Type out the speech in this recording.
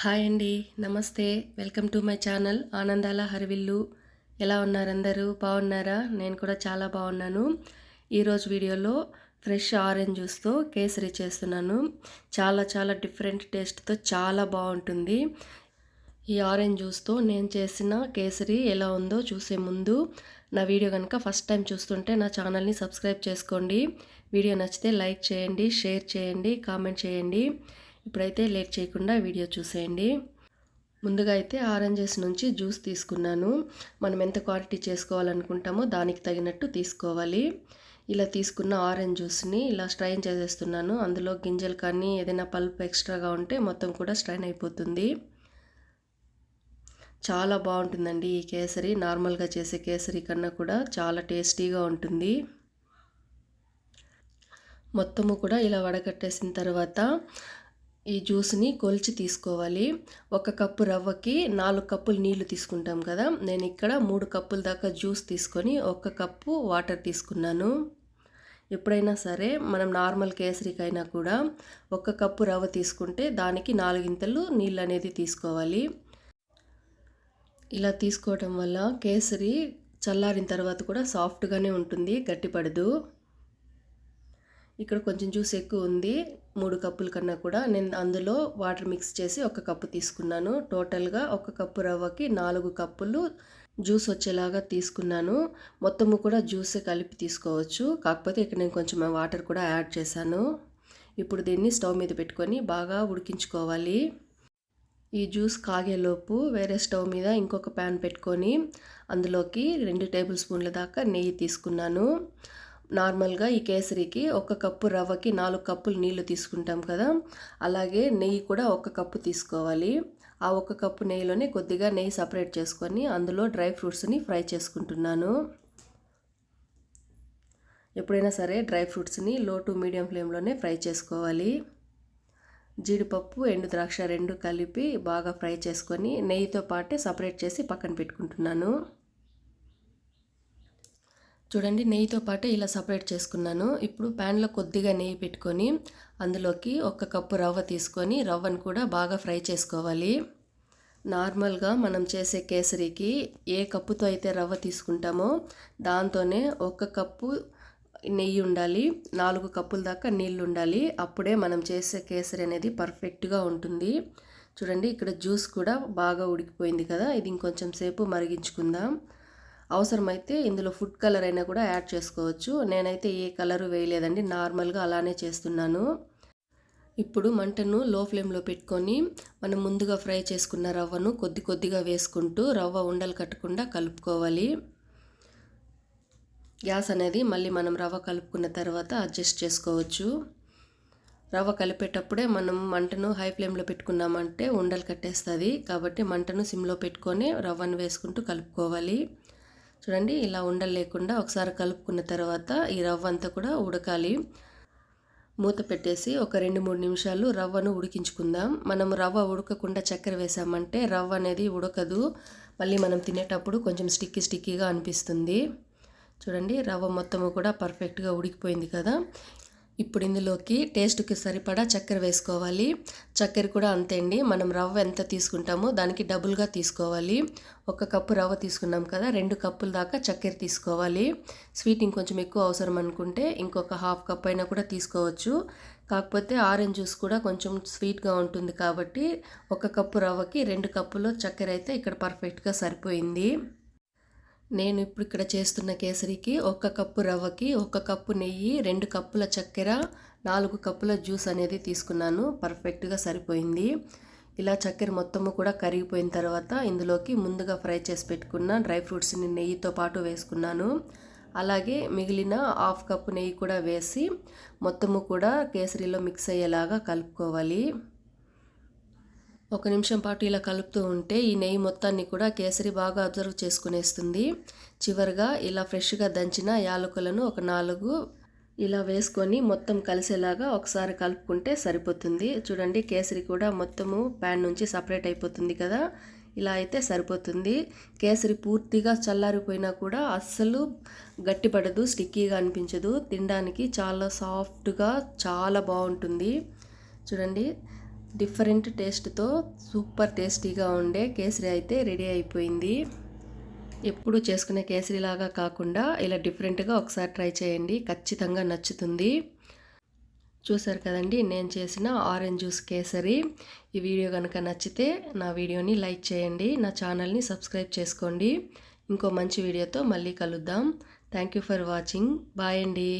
Hi అండి నమస్తే. Welcome to my channel ఆనందాల హరివిల్లు. ఎలా ఉన్నారు అందరూ బాగున్నారా? నేను కూడా చాలా బాగున్నాను. ఈరోజు వీడియోలో ఫ్రెష్ ఆరెంజ్ జ్యూస్తో కేసరి చేస్తున్నాను. చాలా చాలా డిఫరెంట్ టేస్ట్తో చాలా బాగుంటుంది. ఈ ఆరెంజ్ జ్యూస్తో నేను చేసిన కేసరి ఎలా ఉందో చూసే ముందు నా వీడియో కనుక ఫస్ట్ టైం చూస్తుంటే నా ఛానల్ని సబ్స్క్రైబ్ చేసుకోండి. వీడియో నచ్చితే లైక్ చేయండి షేర్ చేయండి కామెంట్ చేయండి. ఇప్పుడైతే లేట్ చేయకుండా వీడియో చూసేయండి. ముందుగా అయితే ఆరెంజెస్ నుంచి జ్యూస్ తీసుకున్నాను. మనం ఎంత క్వాంటిటీ చేసుకోవాలనుకుంటామో దానికి తగినట్టు తీసుకోవాలి. ఇలా తీసుకున్న ఆరెంజ్ జ్యూస్ని ఇలా స్ట్రైన్ చేసేస్తున్నాను. అందులో గింజలు కానీ ఏదైనా పల్ప్ ఎక్స్ట్రాగా ఉంటే మొత్తం కూడా స్ట్రైన్ అయిపోతుంది. చాలా బాగుంటుందండి ఈ కేసరి. నార్మల్గా చేసే కేసరి కన్నా కూడా చాలా టేస్టీగా ఉంటుంది. మొత్తము కూడా ఇలా వడగట్టేసిన తర్వాత ఈ జ్యూస్ని కొలిచి తీసుకోవాలి. ఒక కప్పు రవ్వకి నాలుగు కప్పులు నీళ్ళు తీసుకుంటాం కదా. నేను ఇక్కడ మూడు కప్పుల దాకా జ్యూస్ తీసుకొని ఒక కప్పు వాటర్ తీసుకున్నాను. ఎప్పుడైనా సరే మనం నార్మల్ కేసరికైనా కూడా ఒక కప్పు రవ్వ తీసుకుంటే దానికి నాలుగింతలు నీళ్ళు అనేది తీసుకోవాలి. ఇలా తీసుకోవటం వల్ల కేసరి చల్లారిన తర్వాత కూడా సాఫ్ట్గానే ఉంటుంది గట్టిపడదు. ఇక్కడ కొంచెం జ్యూస్ ఎక్కువ ఉంది. మూడు కప్పుల కన్నా కూడా. నేను అందులో వాటర్ మిక్స్ చేసి ఒక కప్పు తీసుకున్నాను. టోటల్గా ఒక కప్పు రవ్వకి నాలుగు కప్పులు జ్యూస్ వచ్చేలాగా తీసుకున్నాను. మొత్తము కూడా జ్యూసే కలిపి తీసుకోవచ్చు. కాకపోతే ఇక్కడ నేను కొంచెం వాటర్ కూడా యాడ్ చేశాను. ఇప్పుడు దీన్ని స్టవ్ మీద పెట్టుకొని బాగా ఉడికించుకోవాలి. ఈ జ్యూస్ కాగేలోపు వేరే స్టవ్ మీద ఇంకొక ప్యాన్ పెట్టుకొని అందులోకి రెండు టేబుల్ స్పూన్ల దాకా నెయ్యి తీసుకున్నాను. నార్మల్గా ఈ కేసరికి ఒక కప్పు రవ్వకి నాలుగు కప్పులు నీళ్ళు తీసుకుంటాం కదా. అలాగే నెయ్యి కూడా ఒక కప్పు తీసుకోవాలి. ఆ ఒక కప్పు నెయ్యిలోనే కొద్దిగా నెయ్యి సపరేట్ చేసుకొని అందులో డ్రై ఫ్రూట్స్ని ఫ్రై చేసుకుంటున్నాను. ఎప్పుడైనా సరే డ్రై ఫ్రూట్స్ని లో టు మీడియం ఫ్లేమ్లోనే ఫ్రై చేసుకోవాలి. జీడిపప్పు ఎండు ద్రాక్ష రెండు కలిపి బాగా ఫ్రై చేసుకొని నెయ్యితో పాటే సపరేట్ చేసి పక్కన పెట్టుకుంటున్నాను. చూడండి నెయ్యితో పాటు ఇలా సపరేట్ చేసుకున్నాను. ఇప్పుడు ప్యాన్లో కొద్దిగా నెయ్యి పెట్టుకొని అందులోకి ఒక కప్పు రవ్వ తీసుకొని రవ్వను కూడా బాగా ఫ్రై చేసుకోవాలి. నార్మల్గా మనం చేసే కేసరికి ఏ కప్పుతో అయితే రవ్వ తీసుకుంటామో దాంతోనే ఒక కప్పు నెయ్యి ఉండాలి నాలుగు కప్పుల దాకా నీళ్ళు ఉండాలి. అప్పుడే మనం చేసే కేసరి అనేది పర్ఫెక్ట్గా ఉంటుంది. చూడండి ఇక్కడ జ్యూస్ కూడా బాగా ఉడికిపోయింది కదా ఇది ఇంకొంచెం సేపు మరిగించుకుందాం. అవసరమైతే ఇందులో ఫుడ్ కలర్ అయినా కూడా యాడ్ చేసుకోవచ్చు. నేనైతే ఏ కలరు వేయలేదండి. నార్మల్గా అలానే చేస్తున్నాను. ఇప్పుడు మంటను లో ఫ్లేమ్లో పెట్టుకొని మనం ముందుగా ఫ్రై చేసుకున్న రవ్వను కొద్ది కొద్దిగా వేసుకుంటూ రవ్వ ఉండలు కట్టకుండా కలుపుకోవాలి. గ్యాస్ అనేది మళ్ళీ మనం రవ్వ కలుపుకున్న తర్వాత అడ్జస్ట్ చేసుకోవచ్చు. రవ్వ కలిపేటప్పుడే మనం మంటను హై ఫ్లేమ్లో పెట్టుకున్నామంటే ఉండలు కట్టేస్తుంది. కాబట్టి మంటను సిమ్లో పెట్టుకొని రవ్వను వేసుకుంటూ కలుపుకోవాలి. చూడండి ఇలా ఉండలు లేకుండా ఒకసారి కలుపుకున్న తర్వాత ఈ రవ్వ అంతా కూడా ఉడకాలి. మూత పెట్టేసి ఒక రెండు మూడు నిమిషాలు రవ్వను ఉడికించుకుందాం. మనం రవ్వ ఉడకకుండా చక్కెర వేసామంటే రవ్వ అనేది ఉడకదు. మళ్ళీ మనం తినేటప్పుడు కొంచెం స్టిక్కీ స్టిక్కీగా అనిపిస్తుంది. చూడండి రవ్వ మొత్తము కూడా పర్ఫెక్ట్గా ఉడికిపోయింది కదా. ఇప్పుడు ఇందులోకి టేస్ట్కి సరిపడా చక్కెర వేసుకోవాలి. చక్కెర కూడా అంతే అండి. మనం రవ్వ ఎంత తీసుకుంటామో దానికి డబుల్గా తీసుకోవాలి. ఒక కప్పు రవ్వ తీసుకున్నాం కదా రెండు కప్పుల దాకా చక్కెర తీసుకోవాలి. స్వీట్ ఇంకొంచెం ఎక్కువ అవసరం అనుకుంటే ఇంకొక హాఫ్ కప్ అయినా కూడా తీసుకోవచ్చు. కాకపోతే ఆరెంజ్ జ్యూస్ కూడా కొంచెం స్వీట్గా ఉంటుంది కాబట్టి ఒక కప్పు రవ్వకి రెండు కప్పులు చక్కెర అయితే ఇక్కడ పర్ఫెక్ట్గా సరిపోయింది. నేను ఇప్పుడు ఇక్కడ చేస్తున్న కేసరికి ఒక కప్పు రవ్వకి ఒక కప్పు నెయ్యి రెండు కప్పుల చక్కెర నాలుగు కప్పుల జ్యూస్ అనేది తీసుకున్నాను. పర్ఫెక్ట్గా సరిపోయింది. ఇలా చక్కెర మొత్తము కూడా కరిగిపోయిన తర్వాత ఇందులోకి ముందుగా ఫ్రై చేసి పెట్టుకున్న డ్రై ఫ్రూట్స్ని నెయ్యితో పాటు వేసుకున్నాను. అలాగే మిగిలిన హాఫ్ కప్పు నెయ్యి కూడా వేసి మొత్తము కూడా కేసరిలో మిక్స్ అయ్యేలాగా కలుపుకోవాలి. ఒక నిమిషం పాటు ఇలా కలుపుతూ ఉంటే ఈ నెయ్యి మొత్తాన్ని కూడా కేసరి బాగా అబ్జర్వ్ చేసుకునేస్తుంది. చివరిగా ఇలా ఫ్రెష్గా దంచిన యాలకులను ఒక నాలుగు ఇలా వేసుకొని మొత్తం కలిసేలాగా ఒకసారి కలుపుకుంటే సరిపోతుంది. చూడండి కేసరి కూడా మొత్తము ప్యాన్ నుంచి సపరేట్ అయిపోతుంది కదా? ఇలా అయితే సరిపోతుంది. కేసరి పూర్తిగా చల్లారిపోయినా కూడా అస్సలు గట్టిపడదు స్టిక్కీగా అనిపించదు. తినడానికి చాలా సాఫ్ట్గా చాలా బాగుంటుంది. చూడండి డిఫరెంట్ టేస్ట్తో సూపర్ టేస్టీగా ఉండే కేసరి అయితే రెడీ అయిపోయింది. ఎప్పుడు చేసుకునే కేసరిలాగా కాకుండా ఇలా డిఫరెంట్గా ఒకసారి ట్రై చేయండి. ఖచ్చితంగా నచ్చుతుంది. చూసారు కదండి నేను చేసిన ఆరెంజ్ జ్యూస్ కేసరి. ఈ వీడియో కనుక నచ్చితే నా వీడియోని లైక్ చేయండి నా ఛానల్ని సబ్స్క్రైబ్ చేసుకోండి. ఇంకో మంచి వీడియోతో మళ్ళీ కలుద్దాం. Thank you for watching. Bye అండి.